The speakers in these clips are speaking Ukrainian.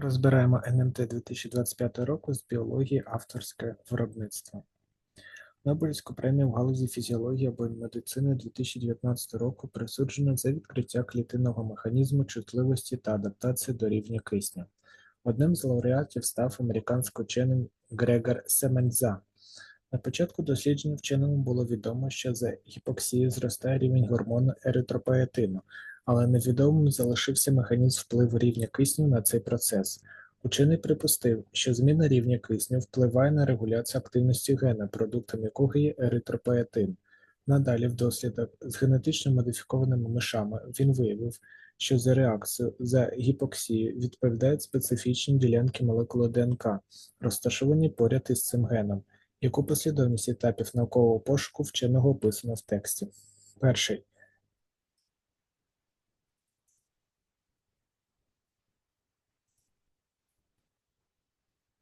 Розбираємо НМТ 2025 року з біології авторське виробництво. Нобелівську премію в галузі фізіології або медицини 2019 року присуджено за відкриття клітинного механізму чутливості та адаптації до рівня кисню. Одним з лауреатів став американський вчений Грегор Семенза. На початку дослідження вченому було відомо, що за гіпоксією зростає рівень гормону еритропоетину, але невідомим залишився механізм впливу рівня кисню на цей процес. Учений припустив, що зміна рівня кисню впливає на регуляцію активності гена, продуктом якого є еритропоетин. Надалі в дослідах з генетично модифікованими мишами він виявив, що за реакцію за гіпоксію відповідають специфічні ділянки молекули ДНК, розташовані поряд із цим геном, яку послідовність етапів наукового пошуку вченого описано в тексті. Перший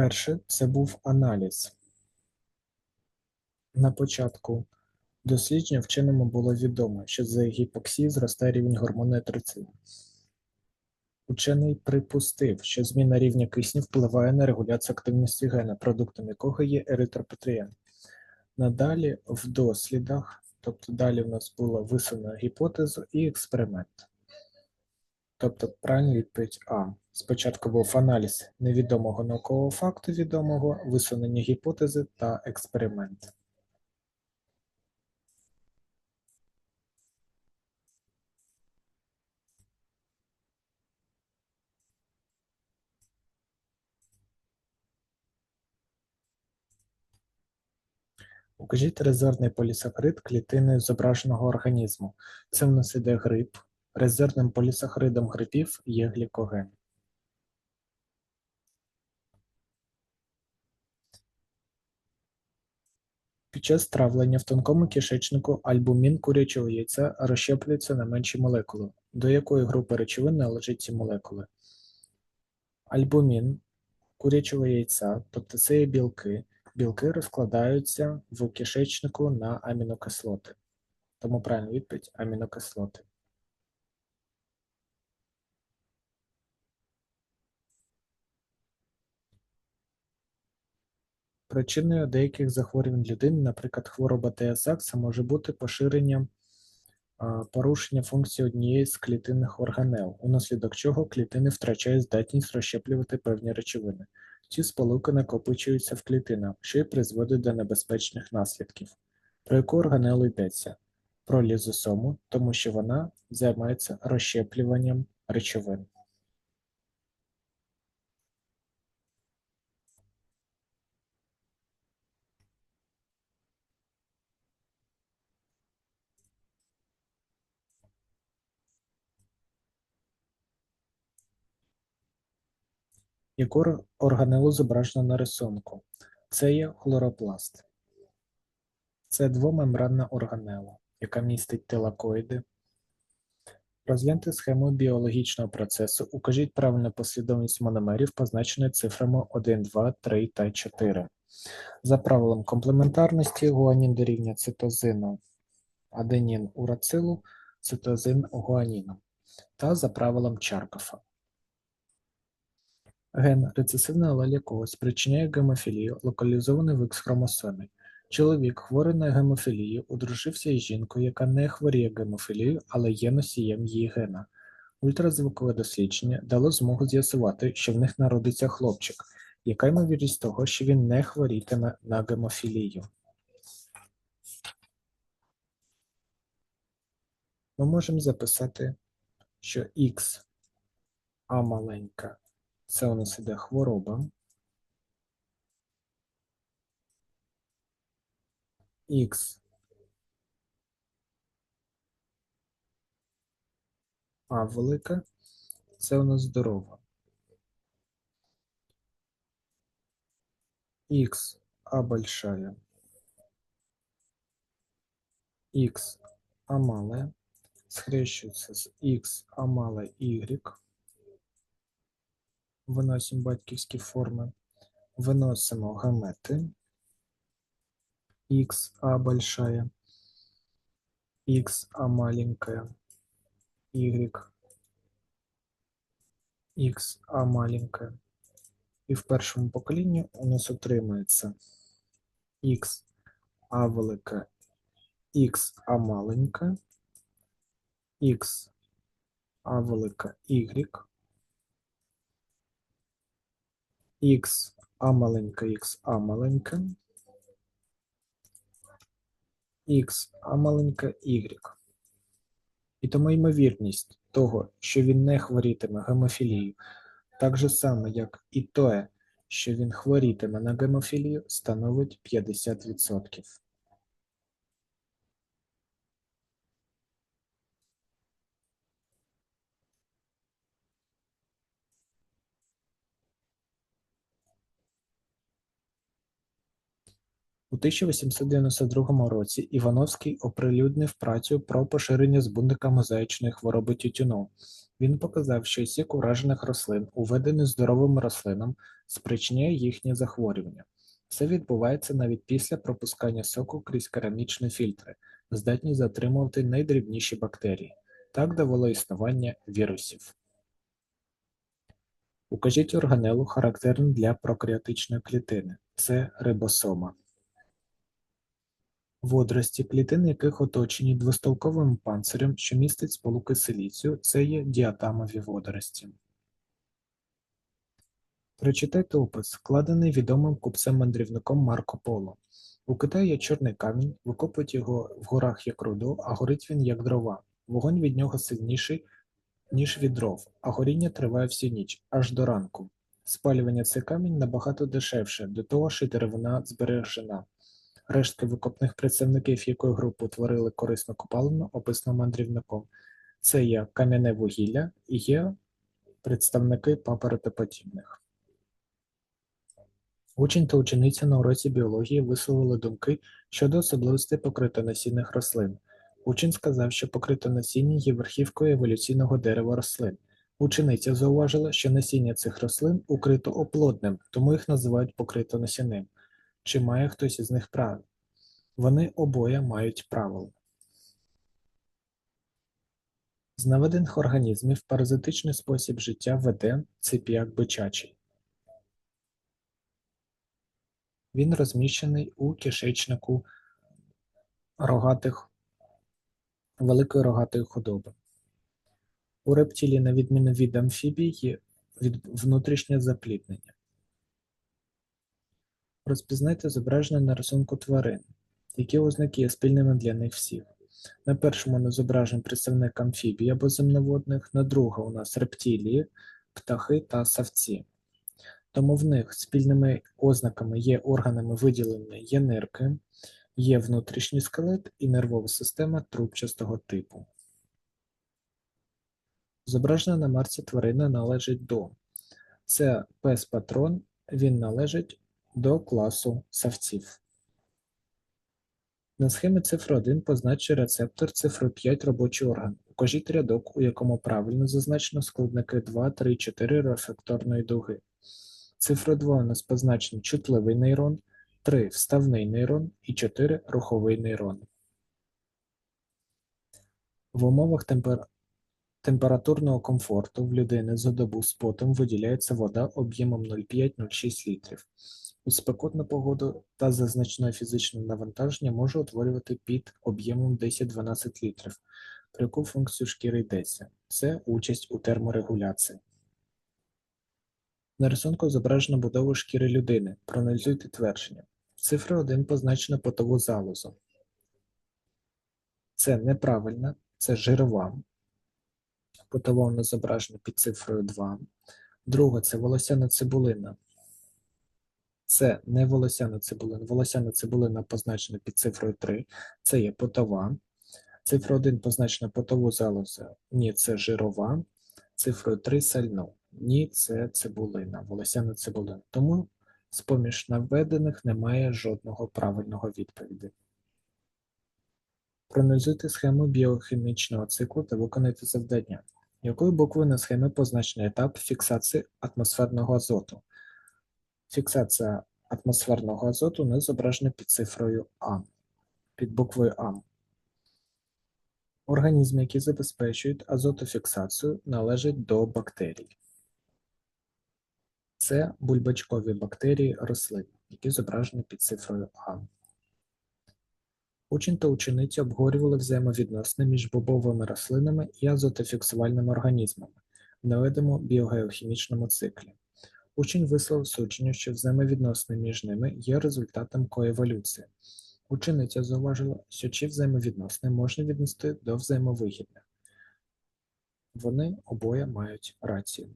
Перше це був аналіз. На початку дослідження вченому було відомо, що за гіпоксії зростає рівень гормону етрицину. Учений припустив, що зміна рівня кисню впливає на регуляцію активності гена, продуктом якого є еритропоетин. Надалі в дослідах, тобто далі в нас була висунена гіпотеза і експеримент. Тобто правильна відповідь А. Спочатку був аналіз невідомого наукового факту відомого, висунення гіпотези та експеримент. Укажіть резервний полісахарид клітини зображеного організму. Це в нас іде гриб. Резервним полісахаридом грибів є глікоген. Під час травлення в тонкому кишечнику альбумін курячого яйця розщеплюється на менші молекули. До якої групи речовин належать ці молекули? Альбумін курячого яйця, тобто це є білки. Білки розкладаються в кишечнику на амінокислоти. Тому правильна відповідь амінокислоти. Причиною деяких захворювань людини, наприклад, хвороба Тея-Сакса, може бути поширення порушення функції однієї з клітинних органел, унаслідок чого клітини втрачають здатність розщеплювати певні речовини. Ці сполуки накопичуються в клітинах, що й призводить до небезпечних наслідків. Про яку органелу йдеться? Про лізосому, тому що вона займається розщеплюванням речовин. Яку ор- органелу зображено на рисунку? Це є хлоропласт. Це двомембранна органела, яка містить тилакоїди. Розгляньте схему біологічного процесу. Укажіть правильну послідовність мономерів, позначеної цифрами 1, 2, 3 та 4. За правилом комплементарності гуанін дорівнює цитозину аденін урацилу, цитозин гуаніну. Та за правилом Чаркофа. Ген рецесивний алель спричиняє гемофілію, локалізований в Х-хромосомі. Чоловік, хворий на гемофілію, одружився із жінкою, яка не хворіє гемофілією, але є носієм її гена. Ультразвукове дослідження дало змогу з'ясувати, що в них народиться хлопчик. Яка ймовірність того, що він не хворітиме на гемофілію? Ми можемо записати, що Х А маленька це у нас іде хвороба. Х А велика це у нас здорова. Х А большая. Х А малая схрещується з Х А малая Y. Виносимо батьківські форми. Виносимо гамети. Х А большая. Х А маленькая. Y. Х А маленьке. І в першому поколінні у нас отримується Х А велике, Х А маленьке, Х А велике Y, Х А маленька, x А маленька, x А маленька, Y. І тому ймовірність того, що він не хворітиме гемофілією, так же само, як і те, що він хворітиме на гемофілію, становить 50%. У 1892 році Івановський оприлюднив працю про поширення збудника мозаїчної хвороби тютюну. Він показав, що сік уражених рослин, уведений здоровим рослинам, спричиняє їхнє захворювання. Це відбувається навіть після пропускання соку крізь керамічні фільтри, здатні затримувати найдрібніші бактерії. Так довело існування вірусів. Укажіть органелу, характерну для прокаріотичної клітини. Це рибосома. Водорості, клітини яких оточені двостолковим панцирем, що містить сполуки силіцію, це є діатамові водорості. Прочитайте опис, складений відомим купцем-мандрівником Марко Поло. У Китаї є чорний камінь, викопують його в горах як руду, а горить він як дрова. Вогонь від нього сильніший, ніж від дров, а горіння триває всю ніч, аж до ранку. Спалювання цей камінь набагато дешевше, до того ж і деревина збережена. Рештки викопних представників якої групи утворили корисну копалину, описано мандрівником. Це є кам'яне вугілля і є представники папоротоподібних. Учень та учениця на уроці біології висловили думки щодо особливостей покритонасінних рослин. Учень сказав, що покритонасіння є верхівкою еволюційного дерева рослин. Учениця зауважила, що насіння цих рослин укрито оплодним, тому їх називають покритонасінним. Чи має хтось із них право? Вони обоє мають правило. З наведених організмів паразитичний спосіб життя веде ципіак бичачий. Він розміщений у кишечнику рогатих великої рогатої худоби. У рептилії, на відміну від амфібій, є від внутрішнє запліднення. Розпізнайте зображення на рисунку тварин, які ознаки є спільними для них всіх. На першому не зображений представник амфібій або земноводних, на другому у нас рептилії, птахи та савці. Тому в них спільними ознаками є органами виділені є нирки, є внутрішній скелет і нервова система трубчастого типу. Зображена на марці тварина належить до. Це пес патрон, він належить до класу савців. На схемі цифри 1 позначте рецептор, цифрою 5 робочий орган. Укажіть рядок, у якому правильно зазначено складники 2, 3, 4 рефлекторної дуги. Цифра 2 у нас позначені чутливий нейрон, 3 вставний нейрон і 4 руховий нейрон. В умовах темпер... температурного комфорту в людини за добу з потом виділяється вода об'ємом 0,5-0,6 літрів. У спекотну погоду та за значне фізичне навантаження може утворювати під об'ємом 10-12 літрів, про яку функцію шкіри йдеться. Це участь у терморегуляції. На рисунку зображено будову шкіри людини. Проаналізуйте твердження. Цифра 1 позначена потову залозу. Це неправильно, це жирова. Потова у нас під цифрою 2. Друга це волосяна цибулина. Це не волосяна цибулина. Волосяна цибулина позначена під цифрою 3. Це є потова. Цифра 1 позначена потову залозу. Ні, це жирова. Цифрою 3 сальну. Ні, це цибулина, волосяна цибулина. Тому з-поміж наведених немає жодного правильного відповіді. Проаналізуйте схему біохімічного циклу та виконайте завдання. Якою буквою на схемі позначений етап фіксації атмосферного азоту? Фіксація атмосферного азоту не зображена під цифрою А, під буквою А. Організми, які забезпечують азотофіксацію, належать до бактерій. Це бульбачкові бактерії рослин, які зображені під цифрою А. Учень та учениця обговорювали взаємовідносини між бобовими рослинами і азотофіксувальними організмами в наведеному біогеохімічному циклі. Учень висловив судження, що взаємовідносини між ними є результатом коеволюції. Учениця зауважила, що ці взаємовідносини можна віднести до взаємовигідних. Вони обоє мають рацію.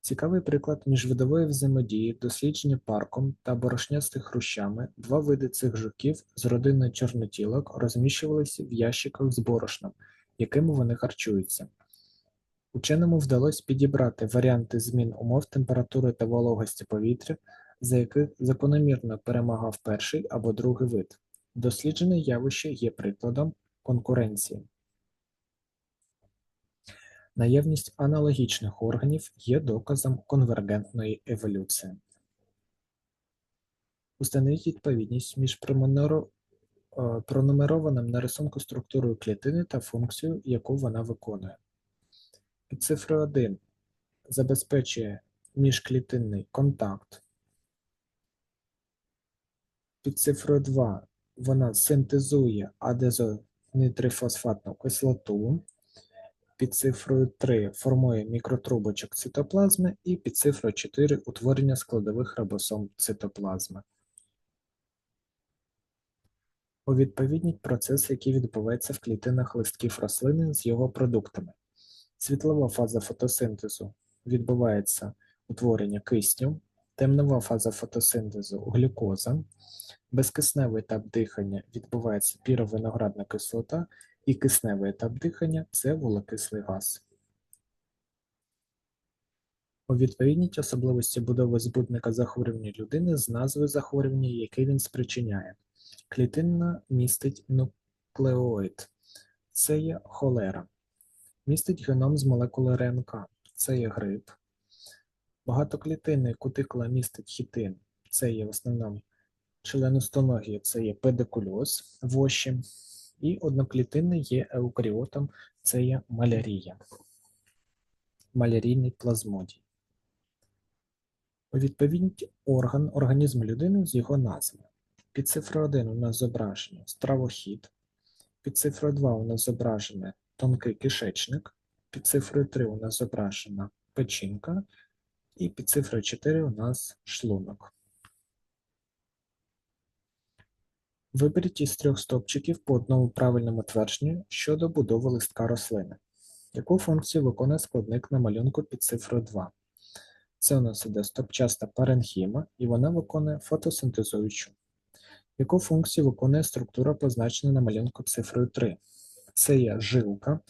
Цікавий приклад міжвидової взаємодії, дослідження парком та борошнястих хрущами, два види цих жуків з родини чорнотілок розміщувалися в ящиках з борошном, якими вони харчуються. Ученому вдалося підібрати варіанти змін умов температури та вологості повітря, за яких закономірно перемагав перший або другий вид. Досліджене явище є прикладом конкуренції. Наявність аналогічних органів є доказом конвергентної еволюції. Установіть відповідність між е, пронумерованим на рисунку структурою клітини та функцією, яку вона виконує. Під цифрою 1 забезпечує міжклітинний контакт. Під цифрою 2 вона синтезує адезонитрифосфатну кислоту. Під цифрою 3 формує мікротрубочок цитоплазми і під цифрою 4 утворення складових рибосом цитоплазми. Увідповідніть процес, який відбувається в клітинах листків рослини з його продуктами. Світлова фаза фотосинтезу відбувається утворення кисню, темнова фаза фотосинтезу глюкоза, безкисневий етап дихання відбувається піровиноградна кислота і кисневий етап дихання це вуглекислий газ. Увідповідніть особливості будови збудника захворювання людини з назвою захворювання, яке він спричиняє. Клітинна містить нуклеоїд, це є холера, містить геном з молекули РНК, це є грип. Багатоклітинний кутикула містить хітин, це є в основному членостоногія, це є педикульоз, воші, і одноклітинний є еукаріотом, це є малярія, малярійний плазмодій. Відповідь орган організму людини з його назви. Під цифрою 1 у нас зображено стравохід, під цифрою 2 у нас зображений тонкий кишечник, під цифрою 3 у нас зображена печінка, і під цифрою 4 у нас шлунок. Виберіть із трьох стовпчиків по одному правильному твердженню щодо будови листка рослини. Яку функцію виконує складник на малюнку під цифрою 2? Це у нас іде стопчаста паренхіма, і вона виконує фотосинтезуючу. Яку функцію виконує структура, позначена на малюнку цифрою 3? Це є жилка,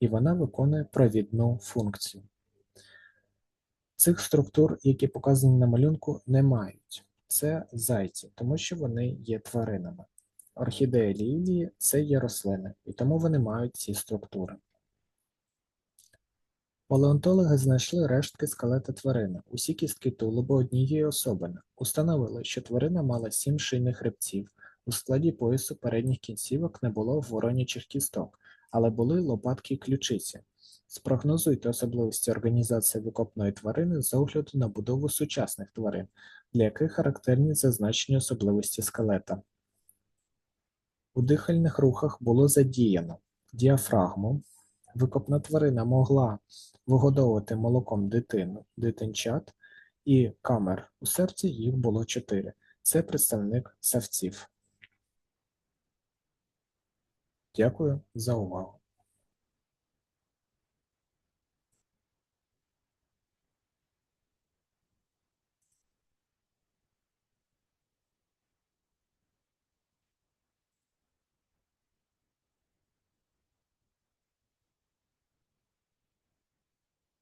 і вона виконує провідну функцію. Цих структур, які показані на малюнку, не мають. Це зайці, тому що вони є тваринами. Орхідеї лілії це є рослини, і тому вони мають ці структури. Палеонтологи знайшли рештки скелета тварини, усі кістки тулуба однієї особини, установили, що тварина мала сім шийних хребців, у складі поясу передніх кінцівок не було воронячих кісток, але були лопатки ключиці. Спрогнозуйте особливості організації викопної тварини з огляду на будову сучасних тварин, для яких характерні зазначені особливості скелета. У дихальних рухах було задіяно діафрагму, викопна тварина могла вигодовувати молоком дитину, дитинчат і камер. У серці їх було чотири. Це представник савців. Дякую за увагу.